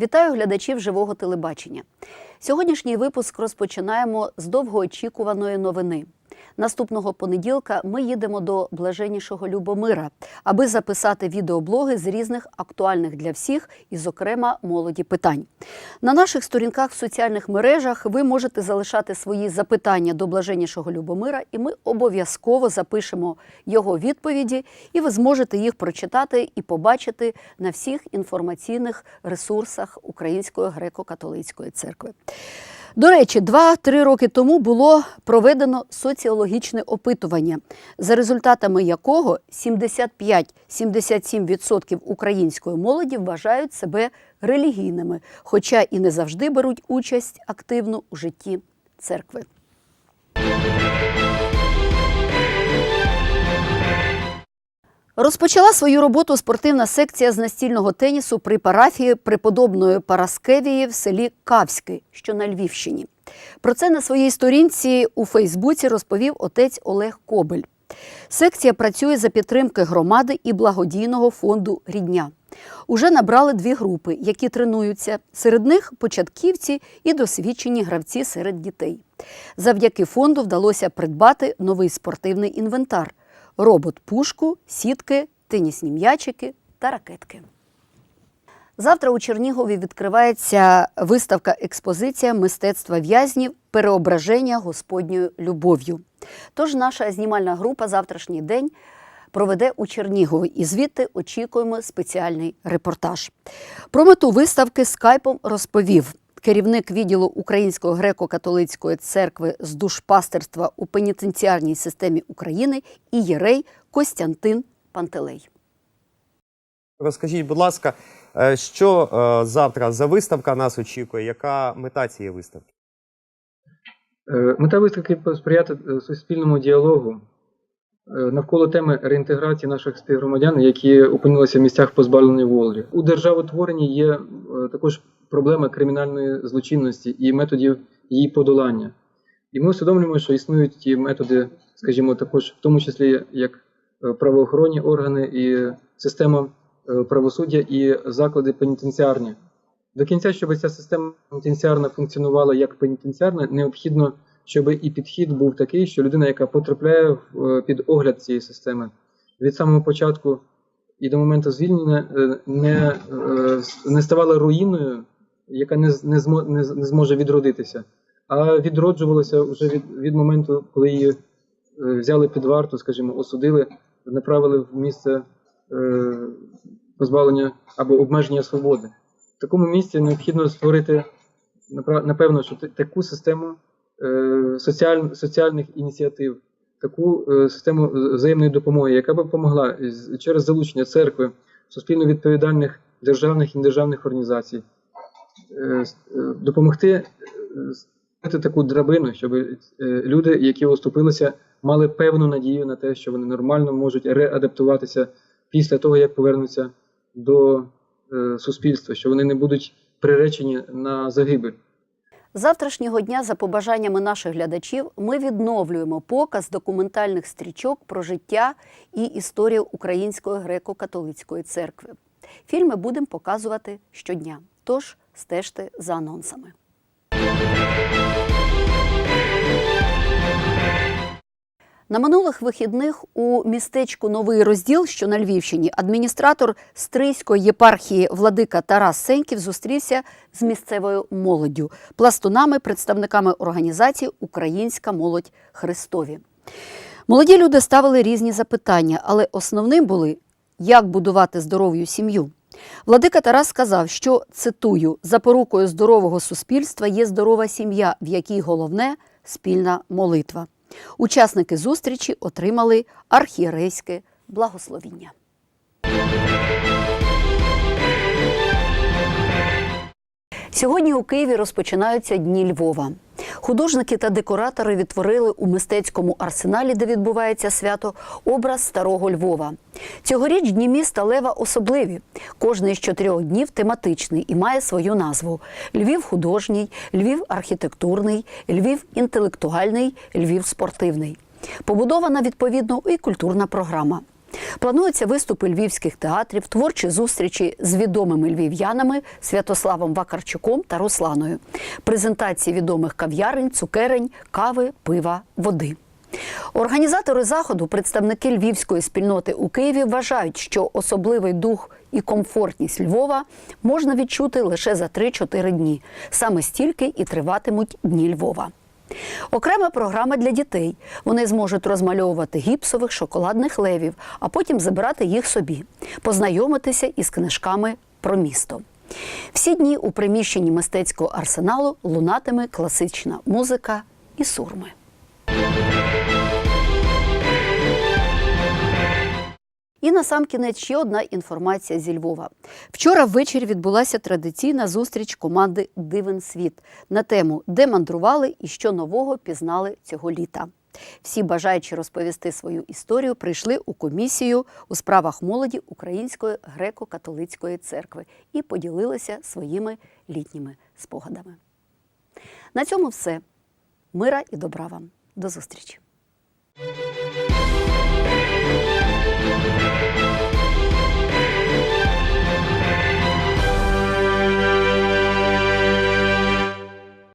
Вітаю глядачів живого телебачення. Сьогоднішній випуск розпочинаємо з довгоочікуваної новини. Наступного понеділка ми їдемо до блаженнішого Любомира, аби записати відеоблоги з різних актуальних для всіх і, зокрема, молоді питань. На наших сторінках в соціальних мережах ви можете залишати свої запитання до блаженнішого Любомира, і ми обов'язково запишемо його відповіді, і ви зможете їх прочитати і побачити на всіх інформаційних ресурсах Української греко-католицької церкви. До речі, два-три роки тому було проведено соціологічне опитування, за результатами якого 75-77% української молоді вважають себе релігійними, хоча і не завжди беруть участь активно у житті церкви. Розпочала свою роботу спортивна секція з настільного тенісу при парафії преподобної Параскевії в селі Кавське, що на Львівщині. Про це на своїй сторінці у Фейсбуці розповів отець Олег Кобель. Секція працює за підтримки громади і благодійного фонду Рідня. Уже набрали дві групи, які тренуються. Серед них початківці і досвідчені гравці серед дітей. Завдяки фонду вдалося придбати новий спортивний інвентар робот-пушку, сітки, тенісні м'ячики та ракетки. Завтра у Чернігові відкривається виставка експозиція мистецтва в'язнів переображення Господньою любов'ю. Тож наша знімальна група завтрашній день проведе у Чернігові і звідти очікуємо спеціальний репортаж. Про мету виставки скайпом розповів керівник відділу Української греко-католицької церкви з душпастерства у пенітенціарній системі України і єрей Костянтин Пантелей. Розкажіть, будь ласка, е, що е, завтра за виставка нас очікує? Яка мета цієї виставки? Е, Мета виставки посприяти е, суспільному діалогу навколо теми реінтеграції наших співгромадян, які опинилися в місцях позбавлення волі. У державотворенні є також проблема кримінальної злочинності і методів її подолання. І ми усвідомлюємо, що існують ті методи, скажімо, також в тому числі як е, правоохоронні органи і система е, правосуддя і заклади пенітенціарні. До кінця, щоб ця система пенітенціарна функціонувала як пенітенціарна, необхідно, щоб і підхід був такий, що людина, яка потрапляє е, під огляд цієї системи, від самого початку і до моменту звільнення не, не ставала руїною, яка не, не, не, не зможе відродитися, а відроджувалася вже від, від моменту, коли її е, взяли під варту, скажімо, осудили, направили в місце е, позбавлення або обмеження свободи. В такому місці необхідно створити напевно, що таку систему е, соціаль, соціальних ініціатив, таку е, систему взаємної допомоги, яка б допомогла через залучення церкви, суспільно відповідальних державних і недержавних організацій, допомогти е, створити таку драбину, щоб е, люди, які оступилися, мали певну надію на те, що вони нормально можуть реадаптуватися після того, як повернуться до е, суспільства, що вони не будуть приречені на загибель. Завтрашнього дня, за побажаннями наших глядачів, ми відновлюємо показ документальних стрічок про життя і історію Української греко-католицької церкви. Фільми будемо показувати щодня. Тож стежте за анонсами. На минулих вихідних у містечку Новий розділ, що на Львівщині, адміністратор Стрийської єпархії владика Тарас Сеньків зустрівся з місцевою молоддю, пластунами, представниками організації Українська молодь Христові. Молоді люди ставили різні запитання, але основним були як будувати здоров'ю сім'ю. Владика Тарас сказав, що цитую: запорукою здорового суспільства є здорова сім'я, в якій головне спільна молитва. Учасники зустрічі отримали архієрейське благословіння. Сьогодні у Києві розпочинаються Дні Львова. Художники та декоратори відтворили у мистецькому арсеналі, де відбувається свято, образ старого Львова. Цьогоріч дні міста Лева особливі. Кожний з чотирьох днів тематичний і має свою назву: Львів художній, Львів архітектурний, Львів інтелектуальний, Львів спортивний. Побудована відповідно і культурна програма. Плануються виступи львівських театрів, творчі зустрічі з відомими львів'янами Святославом Вакарчуком та Русланою, презентації відомих кав'ярень, цукерень, кави, пива, води. Організатори заходу, представники львівської спільноти у Києві, вважають, що особливий дух і комфортність Львова можна відчути лише за 3-4 дні. Саме стільки і триватимуть дні Львова. Окрема програма для дітей. Вони зможуть розмальовувати гіпсових шоколадних левів, а потім забирати їх собі, познайомитися із книжками про місто. Всі дні у приміщенні мистецького арсеналу лунатиме класична музика і сурми. І на сам кінець ще одна інформація зі Львова. Вчора ввечері відбулася традиційна зустріч команди Дивен світ на тему, де мандрували і що нового пізнали цього літа. Всі бажаючі розповісти свою історію прийшли у комісію у справах молоді Української греко-католицької церкви і поділилися своїми літніми спогадами. На цьому все. Мира і добра вам. До зустрічі! Música